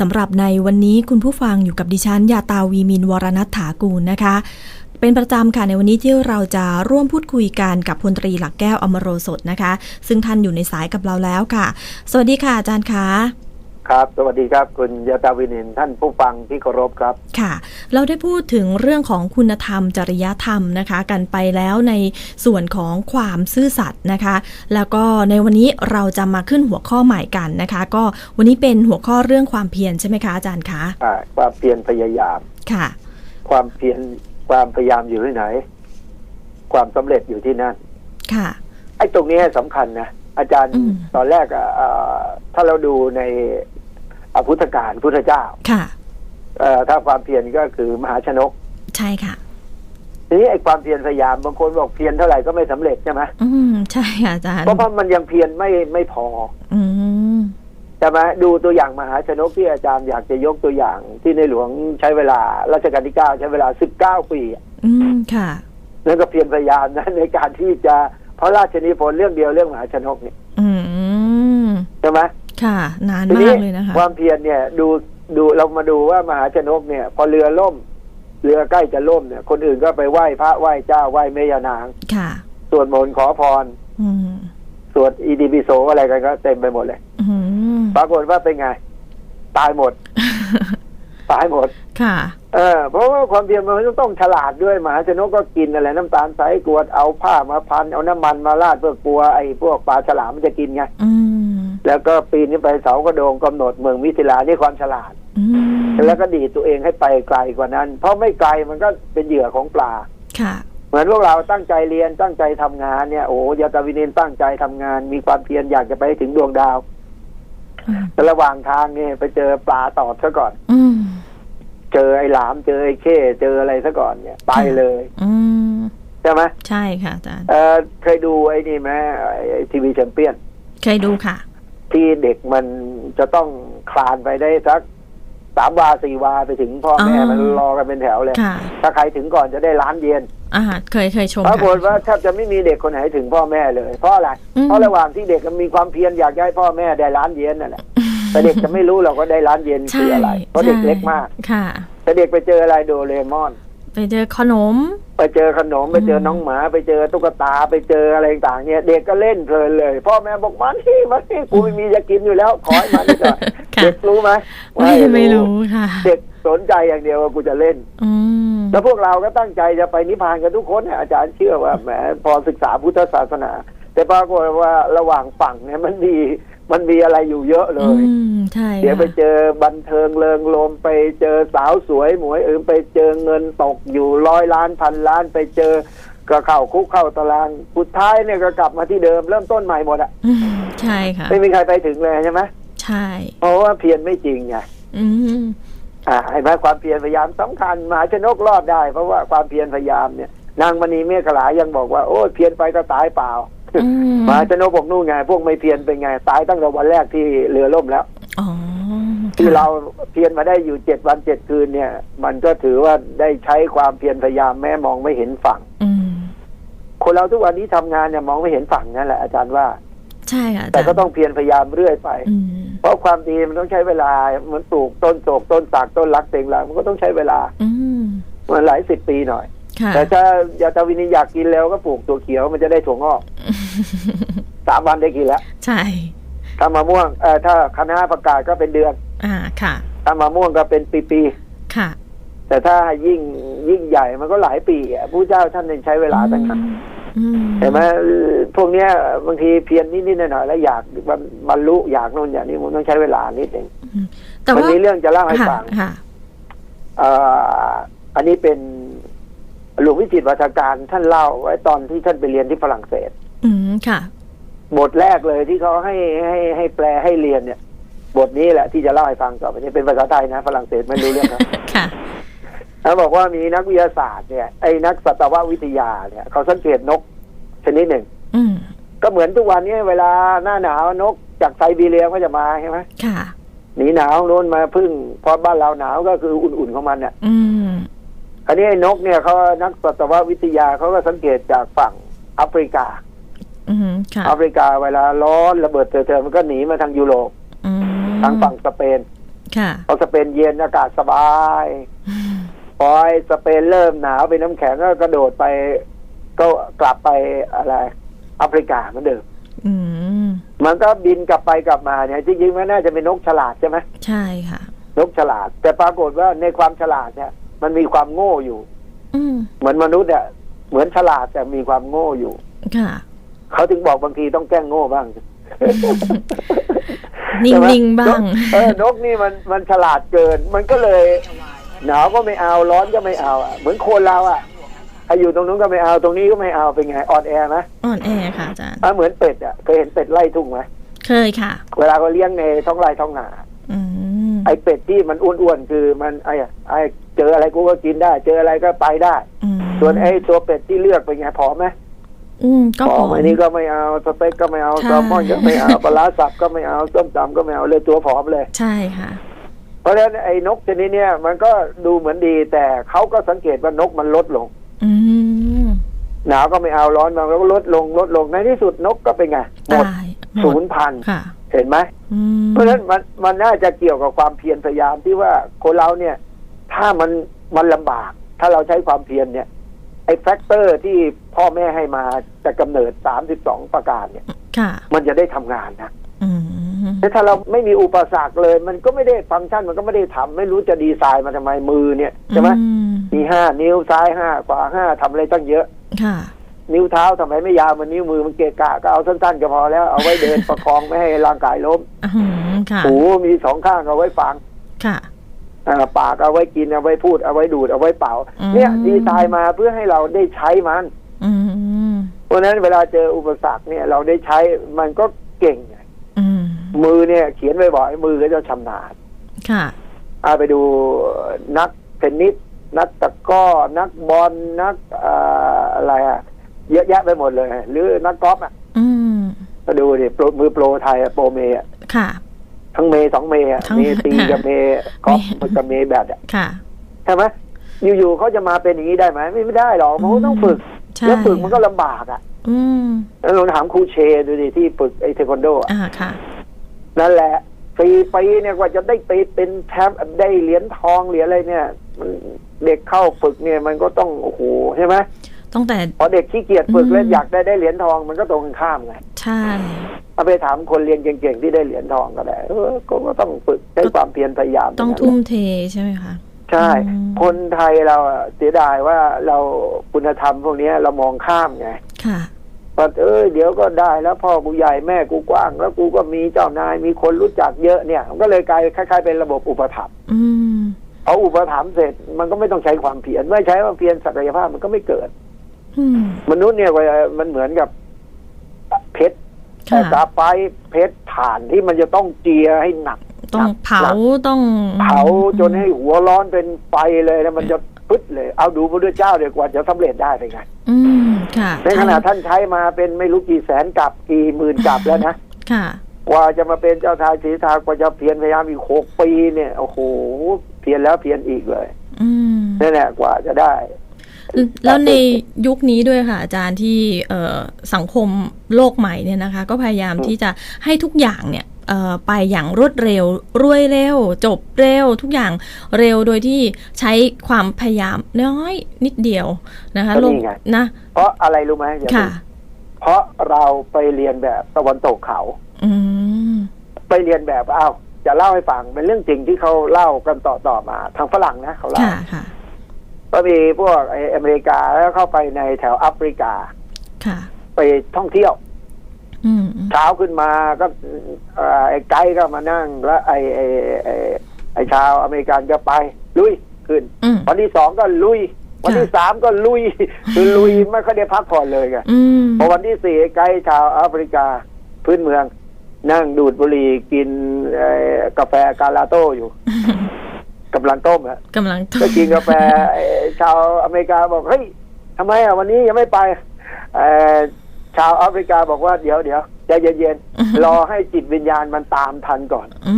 สำหรับในวันนี้คุณผู้ฟังอยู่กับดิฉันยาตาวีมินวรนัฐถากูลนะคะ เป็นประจำค่ะในวันนี้ที่เราจะร่วมพูดคุยกันกับพลตรีหลักแก้วอมโรสดนะคะ ซึ่งท่านอยู่ในสายกับเราแล้วค่ะ สวัสดีค่ะอาจารย์คะ ครับ สวัสดีครับ คุณยาตาวินินท่านผู้ฟังที่เคารพครับ ค่ะ เราได้พูดถึงเรื่องของคุณธรรมจริยธรรมนะคะ กันไปแล้วในส่วนของความซื่อสัตย์นะคะ แล้วก็ในวันนี้เราจะมาขึ้นหัวข้อใหม่กันนะคะ ก็วันนี้เป็นหัวข้อเรื่องความเพียรใช่ไหมคะอาจารย์คะอ่าความเพียรพยายามค่ะ ความเพียรความพยายามอยู่ที่ไหน ความสำเร็จอยู่ที่นั่น ค่ะ ไอ้ตรงนี้สำคัญนะอาจารย์อืมตอนแรกอะอ่าถ้าเราดูใน อพุทธการพุทธเจ้า ค่ะเอ่อถ้าความเพียรก็คือมหาชนก ใช่ค่ะ ทีนี้ไอ้ความเพียรพยายามบางคนบอกเพียรเท่าไหร่ก็ไม่สำเร็จใช่ไหมอืมใช่ค่ะอาจารย์เพราะว่ามันยังเพียรไม่ไม่พอ อืมใช่ไหมดูตัวอย่างมหาชนกที่อาจารย์อยากจะยกตัวอย่างที่ในหลวงใช้เวลารัชกาลที่เก้าใช้เวลาสิบเก้าปีอะอืมค่ะนั่นก็เพียรพยายามนะในการที่จะเพราะราชนิพนธ์เรื่องเดียวเรื่องมหาชนกเนี่ยอืมใช่ไหม ค่ะ นานทีมานี้กเลยนะคะ ความเพียรเนี่ยดูดูเรามาดูว่ามหาชนกเนี่ย พอเรือล่ม เรือใกล้จะล่มเนี่ย คนอื่นก็ไปไหว้พระไหว้เจ้าไหว้แม่ยานาง ค่ะสวดมนต์ขอพรอืมสวดอีดีบิโซอะไรกันก็เต็มไปหมดเลยอืมปรากฏว่าเป็นไง ตายหมด ตายหมด ค่ะ เออ เพราะว่าความเพียรมันต้องฉลาดด้วยมหาชนกก็กินอะไรน้ำตาลใสกรวดเอาผ้ามาพันเอาน้ำมันมาราดเพื่อกลัวไอ้พวกปลาฉลามมันจะกินไง อืม แล้วก็ปีนขึ้นไปเสากระโดงกำหนดเมืองมิถิลานี่ความฉลาดอืมแล้วก็ดีดตัวเองให้ไปไกลกว่านั้น เพราะไม่ไกลมันก็เป็นเหยื่อของปลาค่ะเหมือนพวกเราตั้งใจเรียนตั้งใจทำงานเนี่ยโอ้ยาตาวินินตั้งใจทำงาน มีความเพียรอยากจะไปถึงดวงดาวอืมแต่ระหว่างทางเนี่ยไปเจอปลาตอดซะก่อน อืมเจอไอ้หลามเจอไอ้เข้เจออะไรซะก่อนเนี่ย ไปเลย อืมใช่ไหมใช่ค่ะอาจารย์เออเคยดูไอ้นี่ไหมไอ้ทีวีแชมเปี้ยน เคยดูค่ะ ที่เด็กมันจะต้องคลานไปได้สักสามวาสี่วาไปถึงพ่อแม่อ๋อมันรอกันเป็นแถวเลยค่ะถ้าใครถึงก่อนจะได้ล้านเยนอ่าเคยเคยชมปรากฏค่ะว่าแทบจะไม่มีเด็กคนไหนถึงพ่อแม่เลย เพราะอะไรอืมเพราะระหว่างที่เด็กมันมีความเพียรอยากจะให้พ่อแม่ได้ล้านเยนนั่นแหละแต่เด็กจะไม่รู้หรอกว่าได้ล้านเยนคืออะไรเพราะเด็กเล็กมากค่ะแต่เด็กไปเจออะไรโดเรมอน ไปเจอขนม ไปเจอขนมไปเจออมน้องหมา ไปเจอตุ๊กตาไปเจออะไรต่างๆเนี่ย เด็กก็เล่นเพลินเลย พ่อแม่บอกมาที่มาที่กูไม่มีจะกินอยู่แล้วขอให้มาดีกว่าค่ะเด็กรู้ไหมไม่ไม่รู้ค่ะ เด็กสนใจอย่างเดียวว่ากูจะเล่นอืมแล้วพวกเราก็ตั้งใจจะไปนิพพานกันทุกคนเนี่ยอาจารย์เชื่อว่าแหมพอศึกษาพุทธศาสนา แต่ปรากฏว่าระหว่างฝั่งเนี่ยมันมี มันมีอะไรอยู่เยอะเลอืยมใช่เดี๋ยวไปค่ะเจอบันเทิงเริงรมไปเจอสาวสวยหมวยเอิมไปเจอเงินตกอยู่ร้อยล้านพันล้านไปเจอก็เข้าคุกเข้าตารางสุดท้ายเนี่ยก็กลับมาที่เดิมเริ่มต้นใหม่หมดอะอืมใช่ค่ะไม่มีใครไปถึงเลยใช่ไหมใช่เพราะว่าเพียรไม่จริงไงอืมอ่าเห็นไหมความเพียรพยายามสำคัญมหาชนกรอดได้ เพราะว่าความเพียรพยายามเนี่ย นางมณีเมฆขลายังบอกว่าโอ้ยเพียรไปก็ตายเปล่าอื มมหาชนกบอกนู่นไง พวกไม่เพียรเป็นไง ตายตั้งแต่วันแรกที่เรือล่มแล้วอ๋อที่ค่ะเราเพียรมาได้อยู่เจ็ดวันเจ็ดคืนเนี่ย มันก็ถือว่าได้ใช้ความเพียรพยายามแม้มองไม่เห็นฝั่งอืมคนเราทุกวันนี้ทำงานเนี่ยมองไม่เห็นฝั่งนั่นแหละอาจารย์ว่า ใช่ค่ะาจารย์แต่ก็ต้องเพียรพยายามเรื่อยไปอืมเพราะความดีมันต้องใช้เวลาเหมือนปลูกต้นโศกต้นสากต้นรักเต็งหลังมันก็ต้องใช้เวลา อืมมันหลายสิบปีหน่อยค่ะ แต่ถ้าอยากตาวินิอยากกินแล้วก็ปลูกตัวเขียวมันจะได้ถั่วงอกสามวันได้กินแล้วใช่ถ้ามะม่วงเอ่อถ้าคณะประกาศก็เป็นเดือน อ่าค่ะถ้ามะม่วงก็เป็นปีค่ะๆแต่ถ้ายิ่งยิ่งใหญ่มันก็หลายปีอะผู้เจ้าท่านยังใช้เวลาตั้งนานอืมเห็นไหมพวกเนี้ยบางทีเพียรนิดๆหน่อยๆแล้วอยากบรรลุอยากโน่นอย่างนี้มันต้องใช้เวลานิดเองแต่มันว่ามีเรื่องจะเล่าให้ค่ะฟังค่ะเอ่ออันนี้เป็น หลวงวิจิตรวัฒการท่านเล่าไว้ตอนที่ท่านไปเรียนที่ฝรั่งเศส อืมค่ะ บทแรกเลยที่เขาให้ให้ให้แปลให้เรียนเนี่ย บทนี้แหละที่จะเล่าให้ฟังต่อไปนี้เป็นภาษาไทยนะ ฝรั่งเศสไม่รู้เรื่องนะค่ะเขาบอกว่ามีนักวิทยาศาสตร์เนี่ยไอ้นักสัตววิทยาเนี่ยเขาสังเกตนกชนิดหนึ่งอืมก็เหมือนทุกวันนี้เวลาหน้าหนาวนกจากไซบีเรียก็จะมาใช่ไหมค่ะหนีหนาวโน้นมาพึ่งเพราะบ้านเราหนาวก็คืออุ่นๆของมันเนี่ย อืม คราวนี้ไอ้นกเนี่ยเขานักสัตววิทยาเขาก็สังเกตจากฝั่งแอฟริกาอืมค่ะแอฟริกาเวลาร้อนระเบิดเถิดๆมันก็หนีมาทางยุโรปอืมทางฝั่งสเปนค่ะพอสเปนเย็นอากาศสบายพอไอ้สเปนเริ่มหนาวเป็นน้ำแข็งก็กระโดดไป ก็กลับไปอะไรแอฟริกาเหมือนเดิมอืมมันก็บินกลับไปกลับมาเนี่ยจริงๆมันน่าจะเป็นนกฉลาดใช่ไหมใช่ค่ะ นกฉลาด แต่ปรากฏว่าในความฉลาดเนี่ย มันมีความโง่อยู่อืมเหมือนมนุษย์อะเหมือนฉลาดแต่มีความโง่อยู่ค่ะเขาถึงบอกบางทีต้องแกล้งโง่บ้างนิ่งๆบ้างนกเออนกนี่มันมันฉลาดเกิน มันก็เลย หนาวก็ไม่เอาร้อนก็ไม่เอาอะเหมือนคนเราอะถ้าอยู่ตรงนู้นก็ไม่เอาตรงนี้ก็ไม่เอาเป็นไงอ่อนแอไหมอ่อนแอค่ะอาจารย์อะเหมือนเป็ดอะเคยเห็นเป็ดไล่ทุ่งไหมเคยค่ะ เวลาเขาเลี้ยงในท้องไร่ท้องนาอืมไอ้เป็ดที่มันอ้วนๆคือมันไอ้ไอ้ เจออะไรกูก็กินได้ เจออะไรก็ไปได้อืมส่วนไอ้ตัวเป็ดที่เลือกเป็นไงผอมไหมอืมก็ผผออมมอันนี้ก็ไม่เอาสเต็กก็ไม่เอาใช่แซลมอนก็ไม่เอาปลาร้าสับก็ไม่เอาส้มตำก็ไม่เอาเลยตัวผอมเลย ใช่ค่ะ เพราะฉะนั้นไอ้นกชนิดเนี้ยมันก็ดูเหมือนดี แต่เขาก็สังเกตว่านกมันลดลงอืมหนาวก็ไม่เอาร้อนมันก็ลดลงลดลงในที่สุดนกก็เป็นไงหมดตายหมศูดนย์พันค่ะเห็นไหมอืมเพราะฉะนั้นมันมันน่าจะเกี่ยวกับความเพียรพยายามที่ว่าคนเราเนี่ย ถ้ามันมันลำบาก ถ้าเราใช้ความเพียรเนี่ยไอ้แฟกเตอร์ที่พ่อแม่ให้มาจะกำเนิดสามสิบสองประการเนี่ยค่ะมันจะได้ทำงานนะอืมแต่ถ้าเราไม่มีอุปสรรคเลย มันก็ไม่ได้ฟังก์ชันมันก็ไม่ได้ทำไม่รู้จะดีไซน์มาทำไมมือเนี่ยใช่ไหมอืมมีห้านิ้วซ้ายห้าขวาห้าทำอะไรตั้งเยอะค่ะนิ้วเท้าทำไมไม่ยาวเหมันนิ้วมือมันเกะกะก็เอาสั้นๆก็พอแล้วเอาไว้เดินประคองไม่ให้ร่างกายล้มอืมค่ะหูมีสองข้างเอาไว้ฟังค่ะอ่า ปากเอาไว้กินเอาไว้พูดเอาไว้ดูดเอาไว้เป่าอืมเนี่ยดีไซน์มาเพื่อให้เราได้ใช้มันอืมเพราะฉะนั้นเวลาเจออุปสรรคเนี่ย เราได้ใช้มันก็เก่งอืมมือเนี่ย เขียนบ่อยๆมือก็จะชำนาญค่ะอาไปดูนักเทนนิสนักตะกร้อนักบอลนักเอ่ออะไรอะเยอะแยะไปหมดเลย หรือนักกอล์ฟอะอืมมาดูดิโปรมือโปรไทยอะโปรเมย์อะค่ะ ทั้งเมย์สองเมย์อะทั้งเมย์ตีกับเมย์กอล์ฟเมย์กับเมย์แบดอะค่ะใช่ไหมอยู่ๆเขาจะมาเป็นอย่างนี้ได้ไหมไม่ไม่ได้หรอกมันก็ต้องฝึกใช่แล้วฝึกมันก็ลำบากอะ อืมแล้วลองถามครูเชดูดิที่ฝึกไอ้เทควันโดอะอ่าค่ะ นั่นแหละสี่ปีเนี่ยกว่าจะได้ไปเป็นแชมป์ได้เหรียญทองเหรียญอะไรเนี่ย มันเด็กเข้าฝึกเนี่ยมันก็ต้องโอ้โหใช่ไหมตั้งแต่พอเด็กขี้เกียจฝึกอืมแล้วอยากได้ได้เหรียญทองมันก็ตรงกันข้ามไง ใช่เอาไปถามคนเรียนเก่งๆที่ได้เหรียญทองก็ได้เออก็ก็ต้องฝึกใช้ความเพียรพยายามต้องย่านั้นทุ่มเทใช่ไหมคะใช่อืมคนไทยเราอะเสียดายว่าเราคุณธรรมพวกเนี้ยเรามองข้ามไง ค่ะว่าเออเดี๋ยวก็ได้แล้วพ่อกูใหญ่แม่กูกว้าง แล้วกูก็มีเจ้านายมีคนรู้จักเยอะเนี่ยมันก็เลยกลายคล้ายๆเป็นระบบอุปถัมภ์อืมเอาอุปถัมภ์เสร็จมันก็ไม่ต้องใช้ความเพียรเมื่อใช้ความเพียรศักยภาพมันก็ไม่เกิดอืมมนุษย์เนี่ยมันเหมือนกับ เพชรค่ะแต่ตาไปเพชรถ่านที่มันจะต้องเจียให้หนัก ต้องเผาต้องเผาจนให้หัวร้อนเป็นไฟเลยแล้วมันจะปึ๊ดเลย เอาดูพระพุทธเจ้าเดี๋ยวกว่าจะสำเร็จได้เป็นไงอืมค่ะในขณะท่านใช้มาเป็นไม่รู้กี่แสนกับกี่หมื่นกับแล้วนะค่ะกว่าจะมาเป็นเจ้าทายศรีทากว่าจะเพียรพยายามอีกหกปีเนี่ยโอ้โหเพียรแล้วเพียรอีกเลยอืมนั่นแหละกว่าจะได้ แล้วในยุคนี้ด้วยค่ะ อาจารย์ที่เอ่อสังคมโลกใหม่เนี่ยนะคะ ก็พยายามที่จะให้ทุกอย่างเนี่ยเอ่อไปอย่างรวดเร็วรวยเร็ว จบเร็ว ทุกอย่างเร็วโดยที่ใช้ความพยายามน้อยนิดเดียวนะคะก็โลกนี่ไงนะเพราะอะไรรู้ไหมอย่าค่ะลืมเพราะเราไปเรียนแบบตะวันตกเขา อืมไปเรียนแบบอ้าวจะเล่าให้ฟังเป็นเรื่องจริงที่เขาเล่ากันต่อต่อๆมา ทางฝรั่งนะเขาเล่าค่ะค่ะ ก็มีพวกไอ้อเมริกาแล้วเข้าไปในแถวแอฟริกาค่ะไปท่องเที่ยวอืมเช้าขึ้นมาก็เอ่อไอ้ไกด์ก็มานั่งแล้วไอ้ไอ้ไอ้ไอ้ชาวอเมริกันก็ไป ลุยขึ้นอืมวันที่สองก็ลุย วันที่ค่ะสามก็ลุย คือลุยไม่ค่อยได้พักผ่อนเลยไงอืมพอวันที่สี่ไกด์ชาวแอฟริกาพื้นเมือง นั่งดูดบุหรี่กินเอ่อกาแฟกาลาโต้อยู่ กำลังต้มอะกำลังก็กินกาแฟไอ้ชาวอเมริกาบอกเฮ้ยทำไมอะวันนี้ยังไม่ไปเอ่อชาวแอฟริกาบอกว่าเดี๋ยวเดี๋ยวใจเย็นๆรอให้จิตวิญญาณมันตามทันก่อนอื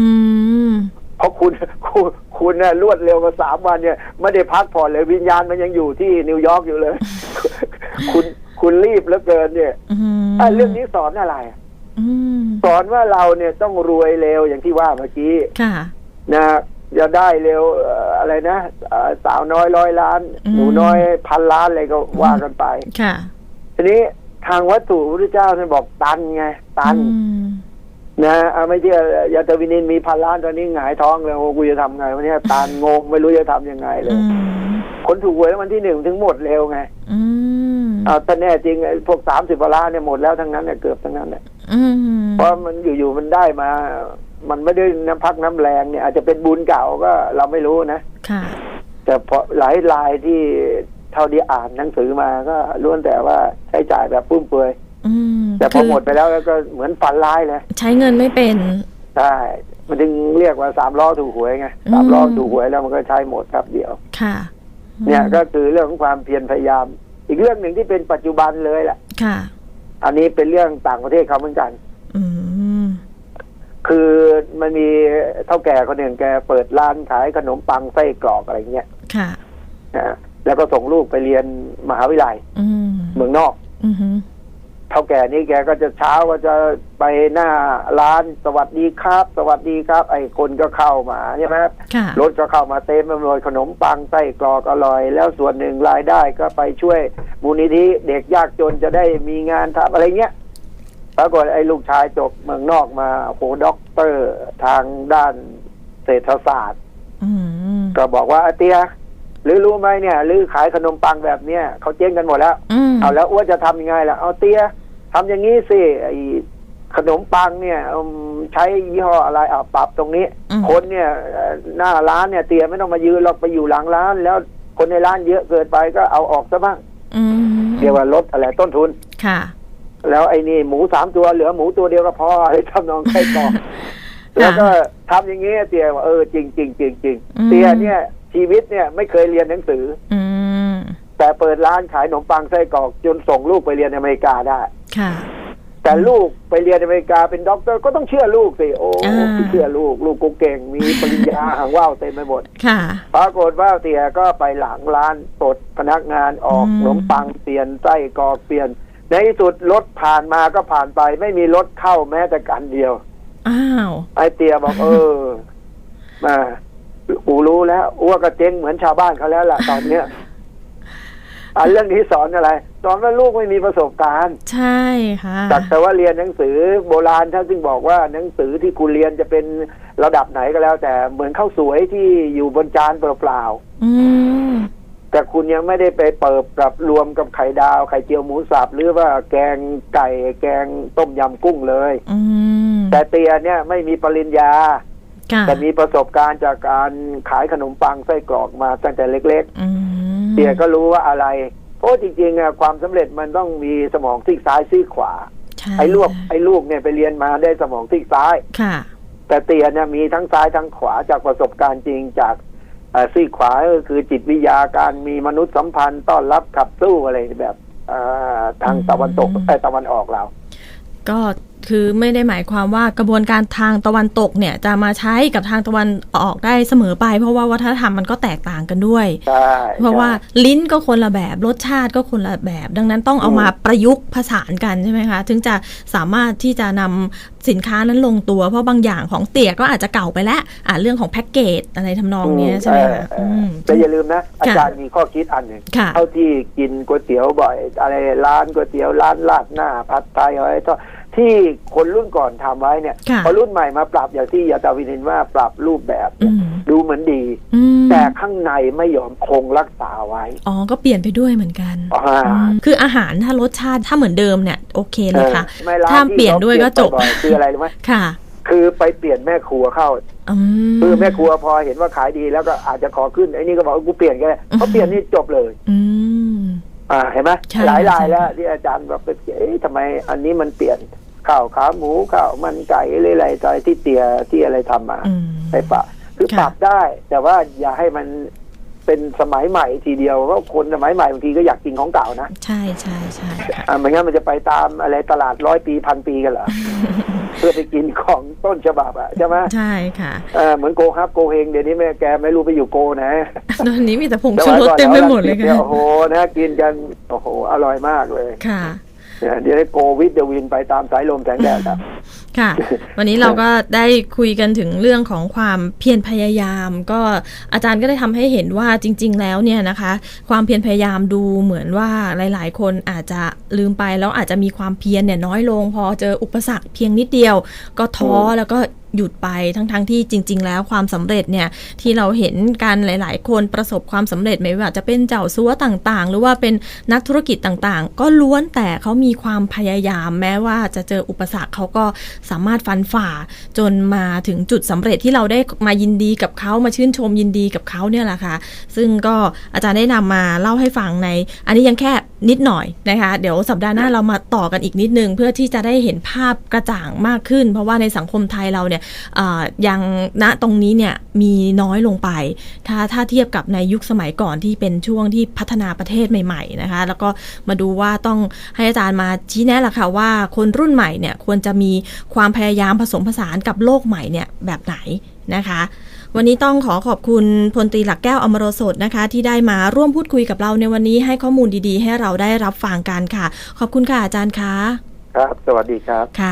มเพราะคุณคุณคุณน่ะรวดเร็วกว่าสามวันเนี่ยไม่ได้พักผ่อนเลยวิญญาณมันยังอยู่ที่นิวยอร์กอยู่เลย คุณคุณรีบเหลือเกินเนี่ยอืมอะเรื่องนี้สอนอะไรอืมสอนว่าเราเนี่ยต้องรวยเร็วอย่างที่ว่าเมื่อกี้ค่ะนะ จะได้เร็วเอ่ออะไรนะเอ่อสาวน้อยร้อยล้านอืมหนูน้อยพันล้านอะไรก็ว่ากันไป ค่ะ ทีนี้ทางวัตถุพระพุทธเจ้าท่านบอกตันไง ตันอืมนะเอาไม่เชื่อยาตวินินมีพันล้านตอนนี้หงายท้องเลยโอ้กูจะทำไงวันนี้ตันงงไม่รู้จะทำยังไงเลอืยมคนถูกหวยรางวันที่หนึ่งถึงหมดเร็วไงอืมเอาแต่แน่จริงไอ้พวกสามสิบล้านเนี่ยหมดแล้วทั้งนั้นเนี่ยเกือบทั้งนั้นเนี่ยอืมเพราะมันอยู่ๆมันได้มา มันไม่ได้น้ำพักน้ำแรงเนี่ยอาจจะเป็นบุญเก่าก็เราไม่รู้นะค่ะแต่พอหลายรายที่เท่าที่อ่านหนังสือมาก็ล้วนแต่ว่าใช้จ่ายแบบฟุ่มเฟือยอืมแต่พอหมดไปแล้วก็เหมือนฝันร้ายเลยใช้เงินไม่เป็นใช่มันถึงเรียกว่าสามล้อถูกหวยไงอืมสามล้อถูกหวยแล้วมันก็ใช้หมดครับเดียวค่ะ เนี่ยก็คือเรื่องของความเพียรพยายาม อีกเรื่องหนึ่งที่เป็นปัจจุบันเลยแหละค่ะ อันนี้เป็นเรื่องต่างประเทศเขาเหมือนกันอืม คือมันมีเท่าแก่คนหนึ่งแกเปิดร้านขายขนมปังไส้กรอกอะไรเงี้ยค่ะนะแล้วก็ส่งลูกไปเรียนมหาวิทยาลัยอืมเมืองนอกอืมเท่าแก่นี่แกก็จะเช้าก็จะไปหน้าร้านสวัสดีครับ สวัสดีครับ ไอ้คนก็เข้ามาใช่ไหมค่ะรถก็เข้ามาเต็มไปหมดขนมปังไส้กรอกอร่อย แล้วส่วนหนึ่งรายได้ก็ไปช่วยมูลนิธิเด็กยากจนจะได้มีงานทำอะไรเงี้ย ปรากฏไอ้ลูกชายจบเมืองนอกมาโอ้โหด็อกเตอร์ทางด้านเศรษฐศาสตร์อืมก็บอกว่าอาเตียหรือรู้ไหมเนี่ยหรือขายขนมปังแบบเนี้ยเขาเจ๊งกันหมดแล้วอืมเอาแล้วอ้วนจะทำยังไงล่ะเอาเตียทำอย่างนี้สิไอขนมปังเนี่ยอืมใช้ยี่ห้ออะไรอะปรับตรงนี้อืมคนเนี่ยเอ่อหน้าร้านเนี่ยเตียไม่ต้องมายืนหรอกไปอยู่หลังร้าน แล้วคนในร้านเยอะเกินไปก็เอาออกซะบ้างอืมเรียกว่าลดอะไรต้นทุนค่ะ แล้วไอ้นี่หมูสามตัวเหลือหมูตัวเดียวก็พอให้ทำนองไส้กรอกแล้วก็ทำอย่างนี้เตียว่าเออจริงจริงจริงจริงอืมเตียเนี่ย ชีวิตเนี่ยไม่เคยเรียนหนังสือ อืมแต่เปิดร้านขายขนมปังไส้กรอกจนส่งลูกไปเรียนอเมริกาได้ ค่ะ แต่ลูกไปเรียนอเมริกาเป็นด็อกเตอร์ก็ต้องเชื่อลูกสิ โอ้อ่าเชื่อลูก ลูกกูเก่งมีปริญญาหางว่าวเต็มไปหมด ค่ะปรากฏว่าเตียก็ไปหลังร้านปลดพนักงานออกอืมขนมปังเปลี่ยนไส้กรอกเปลี่ยน ในที่สุดรถผ่านมาก็ผ่านไป ไม่มีรถเข้าแม้แต่กันเดียว อ้าวไอ้เตียบอกเออ มาอูรู้แล้วอ้วกก็เจ๊งเหมือนชาวบ้านเขาแล้วล่ะตอนเนี้ยอันเรื่องนี้สอนอะไรสอนว่าลูกไม่มีประสบการณ์ ใช่ค่ะสักแต่ว่าเรียนหนังสือโบราณท่านซึ่งบอกว่าหนังสือที่คุณเรียนจะเป็นระดับไหนก็แล้ว แต่เหมือนข้าวสวยที่อยู่บนจานเปล่าอืมๆ แต่คุณยังไม่ได้ไปเปิบกับรวมกับไข่ดาว ไข่เจียวหมูสับหรือว่าแกงไก่แกงต้มยำกุ้งเลยอืมแต่เตียเนี่ยไม่มีปริญญาค่ะแต่มีประสบการณ์จากการขายขนมปังไส้กรอกมาตั้งแต่เล็กอืมๆเตียก็รู้ว่าอะไรเพราะจริงๆอะความสำเร็จมันต้องมีสมองซีกซ้ายซีกขวาใช่ไอ้ลูกไอ้ลูกเนี่ยไปเรียนมาได้สมองซีกซ้ายค่ะ แต่เตียเนี่ยมีทั้งซ้ายทั้งขวาจากประสบการณ์จริงจากเอ่อ ซีกขวาก็คือจิตวิทยาการมีมนุษยสัมพันธ์ต้อนรับขับสู้อะไรแบบเอ่อทางอืมตะวันตกเอ้ยตะวันออกเรา ก็ คือไม่ได้หมายความว่ากระบวนการทางตะวันตกเนี่ยจะมาใช้กับทางตะวันออกได้เสมอไป เพราะว่าวัฒนธรรมมันก็แตกต่างกันด้วยใช่เพราะว่าลิ้นก็คนละแบบรสชาติก็คนละแบบ ดังนั้นต้องเอามาประยุกต์ผสานกันใช่ไหมคะ ถึงจะสามารถที่จะนำสินค้านั้นลงตัว เพราะบางอย่างของเตี๋ยก็อาจจะเก่าไปแล้วอ่าเรื่องของแพ็กเกจอะไรทำนองเนี้ยใช่ไหมคะเอออืเออมแต่อย่าลืมนะ อาจารย์มีข้อคิดอันหนึ่งค่ะเท่าที่กินก๋วยเตี๋ยวบ่อย อะไรร้านก๋วยเตี๋ยวร้านลาดหน้าผัดไทยอะไรก็ ที่คนรุ่นก่อนทำไว้เนี่ยค่ะพอรุ่นใหม่มาปรับอย่างที่ยาตาวินินว่าปรับรูปแบบอืมดูเหมือนดีอืมแต่ข้างในไม่ยอมคงรักษาไว้ อ๋อ ก็เปลี่ยนไปด้วยเหมือนกันอ่าอืมคืออาหารถ้ารสชาติถ้าเหมือนเดิมเนี่ย โอเคเลยค่ะเออไม่ร้นถ้าที่เปลี่ยนด้วยก็จบเขาเปลี่ยนบ่อยๆคืออะไรรู้ไหมค่ะ คือไปเปลี่ยนแม่ครัวเข้าอืมคือแม่ครัวพอเห็นว่าขายดีแล้วก็อาจจะขอขึ้นไอ้นี่ก็บอกว่ากูเปลี่ยนก็ได้อืมเขาเปลี่ยนนี่จบเลย อืม อ่าเห็นไหมใช่หลายรายใช่แล้วที่อาจารย์บอกไปเอ๊ะทำไมอันนี้มันเปลี่ยนข้าวขาหมูข้าวมันไก่อะไรอะไรต่อที่เตียที่อะไรทำมาอืมไปปะคือค่ะปรับได้ แต่ว่าอย่าให้มัน เป็นสมัยใหม่ทีเดียวเพราะคนสมัยใหม่บางทีก็อยากกินของเก่านะ ใช่ใช่ใช่ค่ะอ่าไม่งั้นมันจะไปตามอะไรตลาดร้อยปีพันปีกันเหรอเพื่อไปกินของต้นฉบับอะใช่ไหมใช่ค่ะเออเหมือนโกฮับโกเฮงเดี๋ยวนี้แม่แกไม่รู้ไปอยู่โกนะตอนนี้มีแต่ผงชูรสเต็มไปหมดเลยนี่ค่ะโอ้โหนะกินกันโอ้โหอร่อยมากเลยค่ะเนี่ยเดี๋ยวให้โกวิดเดวินไปตามสายลมแสงแดดครับ ค่ะ วันนี้เราก็ได้คุยกันถึงเรื่องของความเพียรพยายาม ก็อาจารย์ก็ได้ทำให้เห็นว่าจริง ๆ แล้วเนี่ยนะคะ ความเพียรพยายามดูเหมือนว่าหลาย ๆ คนอาจจะลืมไปแล้วอาจจะมีความเพียรเนี่ยน้อยลง พอเจออุปสรรคเพียงนิดเดียว ก็ท้อแล้วก็ หยุดไปทั้งๆทที่จริง ๆ แล้วความสำเร็จเนี่ยที่เราเห็นกันหลาย ๆ คนประสบความสำเร็จไม่ว่าจะเป็นเจ้าซัวต่างๆ หรือว่าเป็นนักธุรกิจต่างๆ ก็ล้วนแต่เขามีความพยายาม แม้ว่าจะเจออุปสรรคเขาก็สามารถฟันฝ่า จนมาถึงจุดสำเร็จที่เราได้มายินดีกับเขามาชื่นชมยินดีกับเขาเนี่ยแหละค่ะซึ่งก็อาจารย์ได้นำมาเล่าให้ฟังใน อันนี้ยังแค่นิดหน่อยนะคะ เดี๋ยวสัปดาห์หน้าเรามาต่อกันอีกนิดนึง เพื่อที่จะได้เห็นภาพกระจ่างมากขึ้น เพราะว่าในสังคมไทยเราเนี่ยยังณตรงนี้เนี่ยมีน้อยลงไป ถ้าถ้าเทียบกับในยุคสมัยก่อนที่เป็นช่วงที่พัฒนาประเทศใหม่ๆนะคะ แล้วก็มาดูว่าต้องให้อาจารย์มาชี้แนะละค่ะว่าคนรุ่นใหม่เนี่ยควรจะมีความพยายามผสมผสานกับโลกใหม่เนี่ยแบบไหนนะคะวันนี้ต้องขอขอบคุณพลตรีหลักแก้วอมรสดนะคะ ที่ได้มาร่วมพูดคุยกับเราในวันนี้ให้ข้อมูลดีๆ ให้เราได้รับฟังกันค่ะ ขอบคุณค่ะอาจารย์คะครับ สวัสดีครับค่ะ